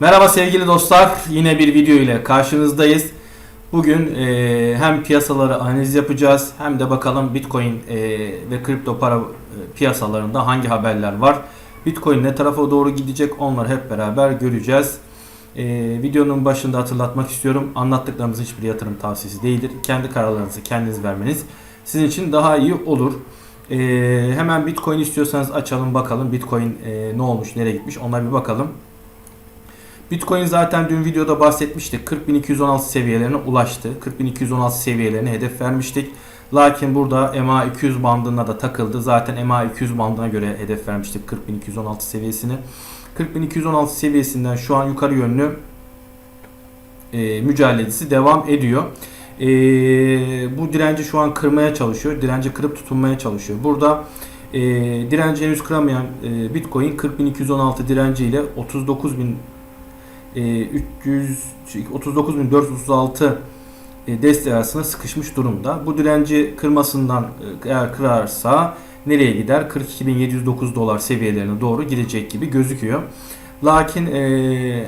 Merhaba sevgili dostlar. Yine bir video ile karşınızdayız. Bugün e, hem piyasaları analiz yapacağız hem de bakalım Bitcoin e, ve kripto para e, piyasalarında hangi haberler var. Bitcoin ne tarafa doğru gidecek onları hep beraber göreceğiz. E, videonun başında hatırlatmak istiyorum. Anlattıklarımız hiçbir yatırım tavsiyesi değildir. Kendi kararlarınızı kendiniz vermeniz sizin için daha iyi olur. E, hemen Bitcoin istiyorsanız açalım bakalım Bitcoin e, ne olmuş nereye gitmiş onlara bir bakalım. Bitcoin zaten dün videoda bahsetmiştik. 40.216 seviyelerine ulaştı. 40.216 seviyelerine hedef vermiştik. Lakin burada MA200 bandına da takıldı. Zaten MA200 bandına göre hedef vermiştik 40.216 seviyesini. 40.216 seviyesinden şu an yukarı yönlü e, mücadelesi devam ediyor. E, bu direnci şu an kırmaya çalışıyor. Direnci kırıp tutunmaya çalışıyor. Burada e, direnci henüz kıramayan e, Bitcoin 40.216 direnciyle 39.000 e, 300 39.436 e, desteği arasında sıkışmış durumda. Bu direnci kırmasından e, eğer kırarsa nereye gider? 42.709 dolar seviyelerine doğru gidecek gibi gözüküyor. Lakin e,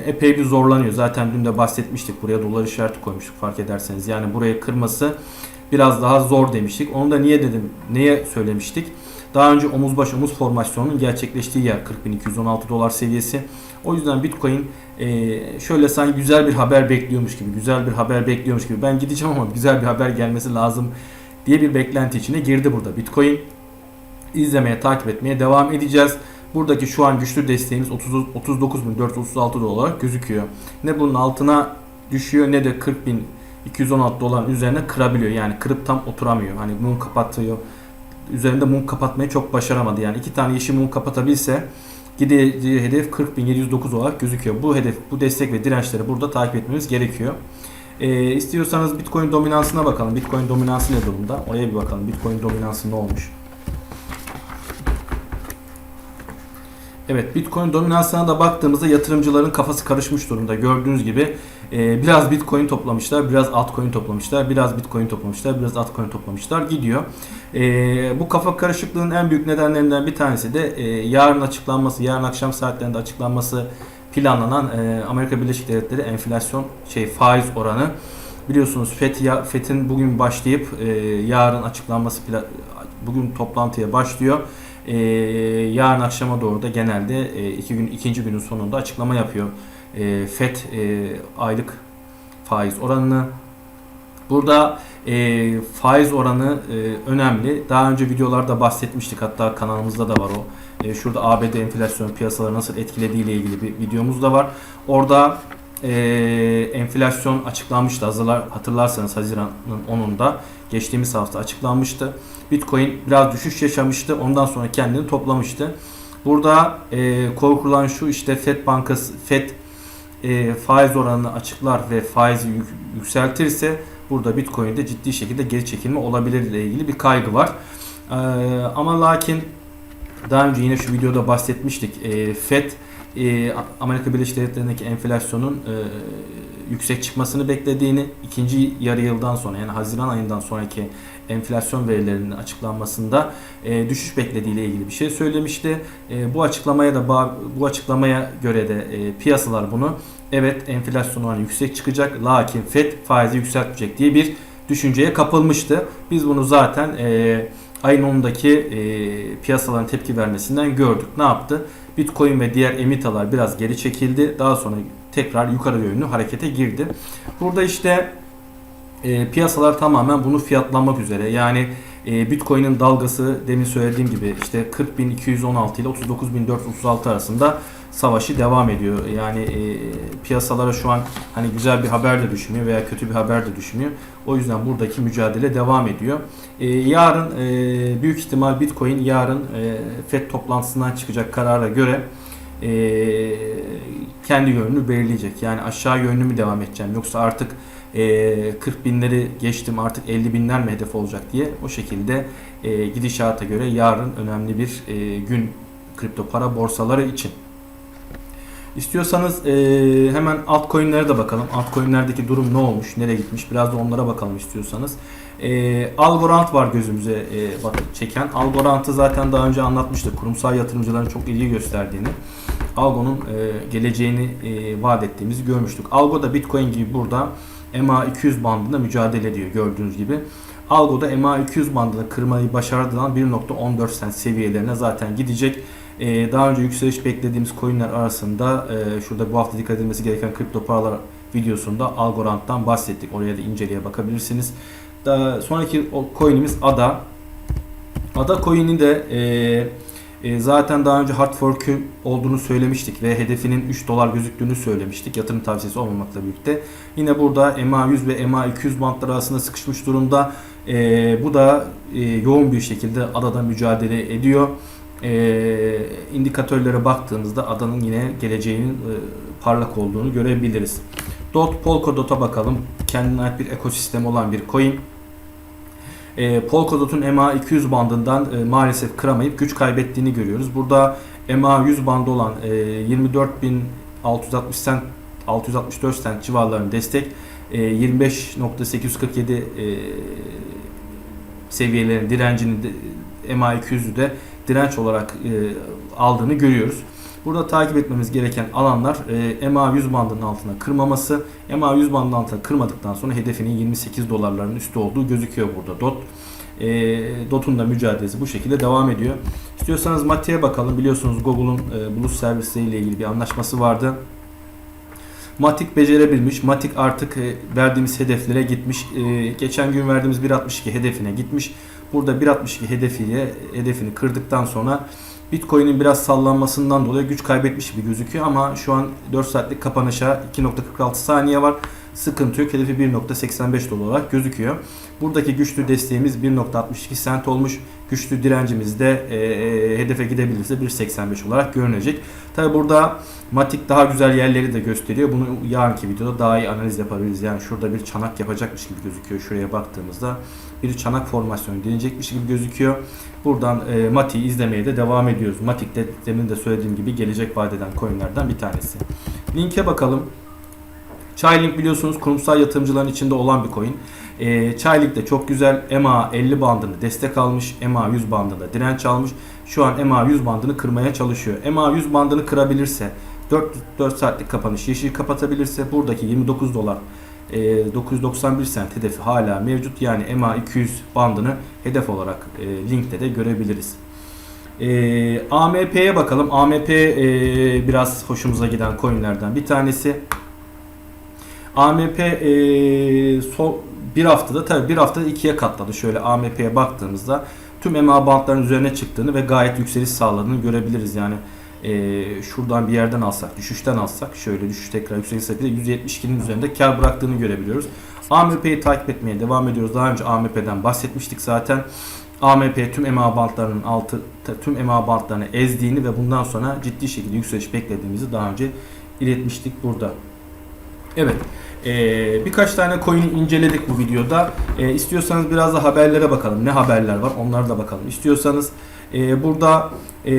epey bir zorlanıyor. Zaten dün de bahsetmiştik. Buraya dolar işareti koymuştuk fark ederseniz. Yani buraya kırması biraz daha zor demiştik. Onu da niye dedim? Neye söylemiştik? Daha önce omuz baş omuz formasyonunun gerçekleştiği yer 40.216 dolar seviyesi. O yüzden Bitcoin e, şöyle sanki güzel bir haber bekliyormuş gibi, güzel bir haber bekliyormuş gibi. Ben gideceğim ama güzel bir haber gelmesi lazım diye bir beklenti içine girdi burada. Bitcoin izlemeye, takip etmeye devam edeceğiz. Buradaki şu an güçlü desteğimiz 39.436 dolar gözüküyor. Ne bunun altına düşüyor ne de 40.216 doların üzerine kırabiliyor. Yani kırıp tam oturamıyor. Hani mum kapatıyor. Üzerinde mum kapatmayı çok başaramadı. Yani iki tane yeşil mum kapatabilse gideceği hedef 40.709 olarak gözüküyor. Bu hedef, bu destek ve dirençleri burada takip etmemiz gerekiyor. Ee, istiyorsanız Bitcoin dominansına bakalım. Bitcoin dominansı ne durumda? Oraya bir bakalım. Bitcoin dominansı ne olmuş? Evet Bitcoin dominansına da baktığımızda yatırımcıların kafası karışmış durumda. Gördüğünüz gibi e, biraz Bitcoin toplamışlar, biraz altcoin toplamışlar, biraz Bitcoin toplamışlar, biraz altcoin toplamışlar gidiyor. E, bu kafa karışıklığının en büyük nedenlerinden bir tanesi de e, yarın açıklanması, yarın akşam saatlerinde açıklanması planlanan e, Amerika Birleşik Devletleri enflasyon şey faiz oranı. Biliyorsunuz FED FED'in bugün başlayıp e, yarın açıklanması bugün toplantıya başlıyor. E, yarın akşama doğru da genelde e, iki gün ikinci günün sonunda açıklama yapıyor. E, FED e, aylık faiz oranını. Burada e, faiz oranı e, önemli. Daha önce videolarda bahsetmiştik. Hatta kanalımızda da var o. E, şurada ABD enflasyon piyasaları nasıl etkilediği ile ilgili bir videomuz da var. Orada e, enflasyon açıklanmıştı. Hazırlar, hatırlarsanız Haziran'ın 10'unda geçtiğimiz hafta açıklanmıştı. Bitcoin biraz düşüş yaşamıştı. Ondan sonra kendini toplamıştı. Burada e, korkulan şu işte Fed Bankası Fed e, faiz oranını açıklar ve faizi yük, yükseltirse burada Bitcoin'de ciddi şekilde geri çekilme olabilir ile ilgili bir kaygı var. E, ama lakin daha önce yine şu videoda bahsetmiştik. E, Fed e, Amerika Birleşik Devletleri'ndeki enflasyonun e, yüksek çıkmasını beklediğini, ikinci yarı yıldan sonra yani Haziran ayından sonraki enflasyon verilerinin açıklanmasında e, düşüş beklediği ile ilgili bir şey söylemişti. E, bu açıklamaya da bu açıklamaya göre de e, piyasalar bunu evet enflasyon oranı yüksek çıkacak lakin Fed faizi yükseltmeyecek diye bir düşünceye kapılmıştı. Biz bunu zaten e, ayın 10'undaki e, piyasaların tepki vermesinden gördük. Ne yaptı? Bitcoin ve diğer emitalar biraz geri çekildi. Daha sonra tekrar yukarı yönlü harekete girdi. Burada işte e, piyasalar tamamen bunu fiyatlamak üzere. Yani e, Bitcoin'in dalgası demin söylediğim gibi işte 40.216 ile 39.436 arasında savaşı devam ediyor. Yani e, piyasalara şu an hani güzel bir haber de düşmüyor veya kötü bir haber de düşmüyor. O yüzden buradaki mücadele devam ediyor. E, yarın e, büyük ihtimal Bitcoin yarın e, FED toplantısından çıkacak karara göre e, kendi yönünü belirleyecek. Yani aşağı yönlü mü devam edeceğim yoksa artık e, 40 binleri geçtim artık 50 binler mi hedef olacak diye o şekilde e, gidişata göre yarın önemli bir e, gün kripto para borsaları için. İstiyorsanız e, hemen altcoin'lere de bakalım. Altcoin'lerdeki durum ne olmuş, nereye gitmiş biraz da onlara bakalım istiyorsanız. E, Algorand var gözümüze e, bak, çeken. Algorand'ı zaten daha önce anlatmıştık. Kurumsal yatırımcıların çok ilgi gösterdiğini. Algo'nun e, geleceğini e, vaat ettiğimizi görmüştük. Algo da Bitcoin gibi burada MA200 bandında mücadele ediyor gördüğünüz gibi. Algo'da MA200 bandını kırmayı başardığından 1.14 cent seviyelerine zaten gidecek. Ee, daha önce yükseliş beklediğimiz coinler arasında e, şurada bu hafta dikkat edilmesi gereken kripto paralar videosunda Algorand'dan bahsettik. Oraya da inceleye bakabilirsiniz. Daha sonraki coin'imiz ADA. ADA coin'i de e, e, zaten daha önce hard fork'ü olduğunu söylemiştik ve hedefinin 3 dolar gözüktüğünü söylemiştik. Yatırım tavsiyesi olmamakla birlikte. Yine burada MA100 ve MA200 bantları arasında sıkışmış durumda. Bu da yoğun bir şekilde adada mücadele ediyor. E, indikatörlere baktığımızda adanın yine geleceğinin e, parlak olduğunu görebiliriz. Dot, Polkadot'a bakalım. Kendine ait bir ekosistem olan bir coin. E, Polkadot'un MA200 bandından e, maalesef kıramayıp güç kaybettiğini görüyoruz. Burada MA100 bandı olan e, 24.660 cent 664 cent civarlarının destek e, 25.847 e, seviyelerin direncini de, MA200'ü de direnç olarak e, aldığını görüyoruz. Burada takip etmemiz gereken alanlar e, MA100 bandının altına kırmaması. MA100 bandının altına kırmadıktan sonra hedefinin 28 dolarların üstü olduğu gözüküyor burada DOT. E, DOT'un da mücadelesi bu şekilde devam ediyor. İstiyorsanız Mati'ye bakalım. Biliyorsunuz Google'un e, bulut servisleriyle ilgili bir anlaşması vardı. Matik becerebilmiş. Matik artık e, verdiğimiz hedeflere gitmiş. E, geçen gün verdiğimiz 1.62 hedefine gitmiş. Burada 1.62 hedefiyle hedefini kırdıktan sonra Bitcoin'in biraz sallanmasından dolayı güç kaybetmiş gibi gözüküyor ama şu an 4 saatlik kapanışa 2.46 saniye var. Sıkıntı yok. Hedefi 1.85 dolar olarak gözüküyor. Buradaki güçlü desteğimiz 1.62 cent olmuş. Güçlü direncimiz de e, e, hedefe gidebilirse 1.85 olarak görünecek. Tabi burada Matik daha güzel yerleri de gösteriyor. Bunu yarınki videoda daha iyi analiz yapabiliriz. Yani şurada bir çanak yapacakmış gibi gözüküyor. Şuraya baktığımızda bir çanak formasyonu deneyecekmiş gibi gözüküyor. Buradan e, Matik'i izlemeye de devam ediyoruz. Matik de demin de söylediğim gibi gelecek vadeden coinlerden bir tanesi. Linke bakalım. Chainlink biliyorsunuz kurumsal yatırımcıların içinde olan bir coin. E, Chainlink de çok güzel MA 50 bandını destek almış. MA 100 bandında direnç almış. Şu an MA 100 bandını kırmaya çalışıyor. MA 100 bandını kırabilirse 4, 4 saatlik kapanış yeşil kapatabilirse buradaki 29 dolar e, 991 cent hedefi hala mevcut. Yani MA 200 bandını hedef olarak e, linkte de görebiliriz. E, AMP'ye bakalım. AMP e, biraz hoşumuza giden coinlerden bir tanesi. AMP e, son bir haftada tabii bir haftada ikiye katladı. Şöyle AMP'ye baktığımızda tüm EMA bantların üzerine çıktığını ve gayet yükseliş sağladığını görebiliriz. Yani e, şuradan bir yerden alsak, düşüşten alsak şöyle düşüş tekrar yükseliş sebebiyle 172'nin üzerinde kar bıraktığını görebiliyoruz. AMP'yi takip etmeye devam ediyoruz. Daha önce AMP'den bahsetmiştik zaten. AMP tüm EMA bantlarının altı tüm EMA bantlarını ezdiğini ve bundan sonra ciddi şekilde yükseliş beklediğimizi daha önce iletmiştik burada. Evet. Ee, birkaç tane coin'i inceledik bu videoda. Ee, istiyorsanız biraz da haberlere bakalım. Ne haberler var onlara da bakalım. İstiyorsanız e, burada e,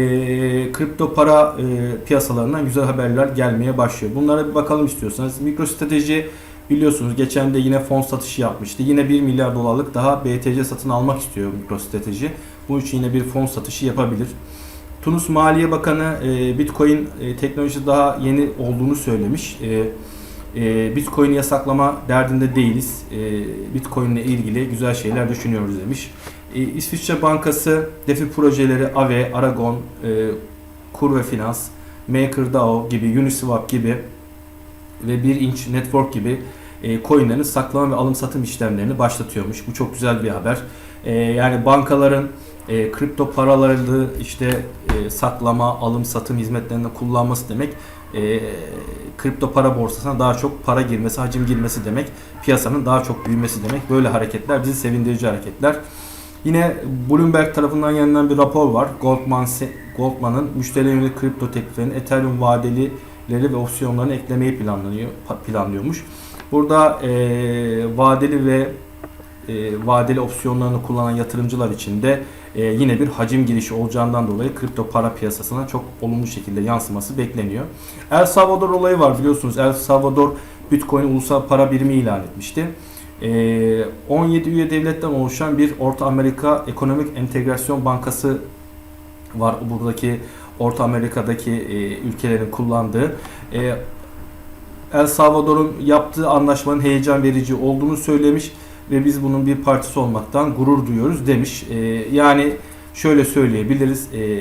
kripto para e, piyasalarından güzel haberler gelmeye başlıyor. Bunlara bir bakalım istiyorsanız. MicroStrateji biliyorsunuz geçen de yine fon satışı yapmıştı. Yine 1 milyar dolarlık daha BTC satın almak istiyor MicroStrateji. Bu için yine bir fon satışı yapabilir. Tunus Maliye Bakanı e, Bitcoin e, teknolojisi daha yeni olduğunu söylemiş. E, e, Bitcoin'i yasaklama derdinde değiliz. E, Bitcoin ile ilgili güzel şeyler düşünüyoruz demiş. E, İsviçre Bankası, DeFi projeleri AVE, Aragon, e, Kur ve Finans, MakerDAO gibi, Uniswap gibi ve 1 inç network gibi e, coinlerin saklama ve alım satım işlemlerini başlatıyormuş. Bu çok güzel bir haber. E, yani bankaların e, kripto paraları işte e, saklama, alım satım hizmetlerinde kullanması demek e, kripto para borsasına daha çok para girmesi, hacim girmesi demek. Piyasanın daha çok büyümesi demek. Böyle hareketler bizi sevindirici hareketler. Yine Bloomberg tarafından yayınlanan bir rapor var. Goldman Goldman'ın müşteri yönelik kripto tekliflerinin Ethereum vadelileri ve opsiyonlarını eklemeyi planlanıyor planlıyormuş. Burada e, vadeli ve e, vadeli opsiyonlarını kullanan yatırımcılar için de e, yine bir hacim girişi olacağından dolayı kripto para piyasasına çok olumlu şekilde yansıması bekleniyor. El Salvador olayı var biliyorsunuz. El Salvador Bitcoin ulusal para birimi ilan etmişti. E, 17 üye devletten oluşan bir Orta Amerika Ekonomik Entegrasyon Bankası var. Buradaki Orta Amerika'daki e, ülkelerin kullandığı. E, El Salvador'un yaptığı anlaşmanın heyecan verici olduğunu söylemiş ve biz bunun bir partisi olmaktan gurur duyuyoruz demiş. E, yani şöyle söyleyebiliriz. e,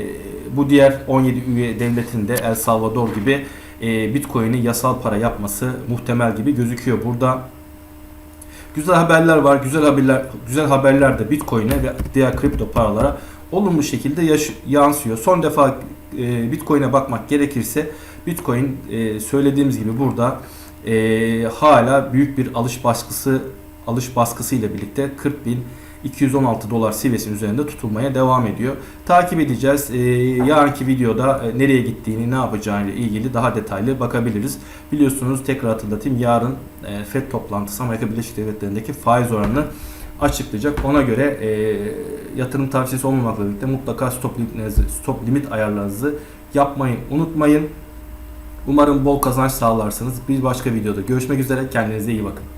bu diğer 17 üye devletin de El Salvador gibi e, Bitcoin'i yasal para yapması muhtemel gibi gözüküyor. Burada güzel haberler var. Güzel haberler güzel haberler de Bitcoin'e ve diğer kripto paralara olumlu şekilde yaş- yansıyor. Son defa e, Bitcoin'e bakmak gerekirse Bitcoin e, söylediğimiz gibi burada e, hala büyük bir alış baskısı alış baskısı ile birlikte 40.216 dolar seviyesinin üzerinde tutulmaya devam ediyor. Takip edeceğiz. E, yarınki videoda e, nereye gittiğini, ne yapacağını ile ilgili daha detaylı bakabiliriz. Biliyorsunuz tekrar hatırlatayım yarın e, FED toplantısı Amerika Birleşik Devletleri'ndeki faiz oranını açıklayacak. Ona göre e, yatırım tavsiyesi olmamakla birlikte mutlaka stop limitlerinizi, stop limit ayarlarınızı yapmayı unutmayın. Umarım bol kazanç sağlarsınız. Bir başka videoda görüşmek üzere. Kendinize iyi bakın.